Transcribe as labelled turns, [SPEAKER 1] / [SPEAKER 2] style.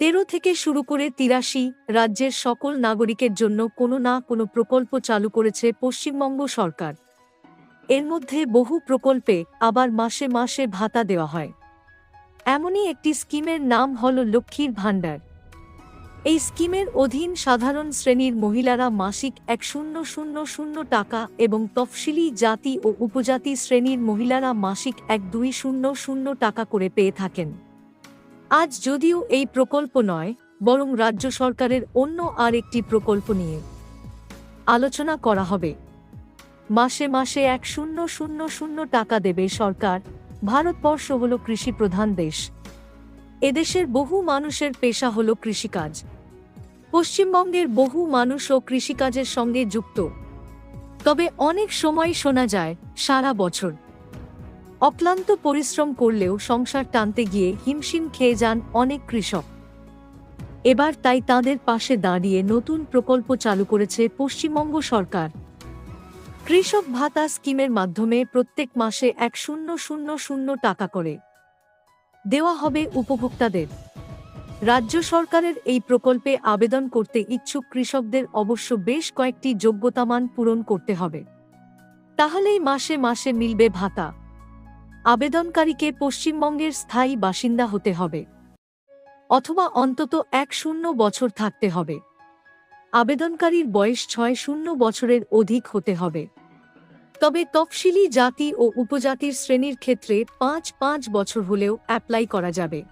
[SPEAKER 1] তেরো থেকে শুরু করে তিরাশি রাজ্যের সকল নাগরিকের জন্য কোনো না কোনো প্রকল্প চালু করেছে পশ্চিমবঙ্গ সরকার। এর মধ্যে বহু প্রকল্পে আবার মাসে মাসে ভাতা দেওয়া হয়। এমনই একটি স্কিমের নাম হল লক্ষ্মীর ভাণ্ডার। এই স্কিমের অধীন সাধারণ শ্রেণির মহিলারা মাসিক এক শূন্য শূন্য শূন্য টাকা এবং তফসিলি জাতি ও উপজাতি শ্রেণির মহিলারা মাসিক এক দুই শূন্য শূন্য টাকা করে পেয়ে থাকেন। আজ যদিও এই প্রকল্প নয়, বরং রাজ্য সরকারের অন্য আর একটি প্রকল্প নিয়ে আলোচনা করা হবে। মাসে মাসে এক শূন্য শূন্য শূন্য টাকা দেবে সরকার ভারতবর্ষ হল কৃষি প্রধান দেশ। এদেশের বহু মানুষের পেশা হল কৃষিকাজ। পশ্চিমবঙ্গের বহু মানুষও কৃষিকাজের সঙ্গে যুক্ত। তবে অনেক সময় শোনা যায়, সারা বছর। অক্লান্ত পরিশ্রম করলেও সংসার টানতে গিয়ে হিমশিম খেয়ে যান অনেক কৃষক। এবার তাই তাদের পাশে দাঁড়িয়ে নতুন প্রকল্প চালু করেছে পশ্চিমবঙ্গ সরকার। কৃষক ভাতা স্কিমের মাধ্যমে প্রত্যেক মাসে এক শূন্য শূন্য শূন্য টাকা করে দেওয়া হবে উপভোক্তাদের। রাজ্য সরকারের এই প্রকল্পে আবেদন করতে ইচ্ছুক কৃষকদের অবশ্য বেশ কয়েকটি যোগ্যতামান পূরণ করতে হবে। তাহলেই মাসে মাসে মিলবে ভাতা। আবেদনকারীকে পশ্চিমবঙ্গের স্থায়ী বাসিন্দা হতে হবে, অথবা অন্তত এক শূন্য বছর থাকতে হবে। আবেদনকারীর বয়স ছয় শূন্য বছরের অধিক হতে হবে। তবে তফসিলি জাতি ও উপজাতির শ্রেণির ক্ষেত্রে পাঁচ পাঁচ বছর হলেও অ্যাপ্লাই করা যাবে।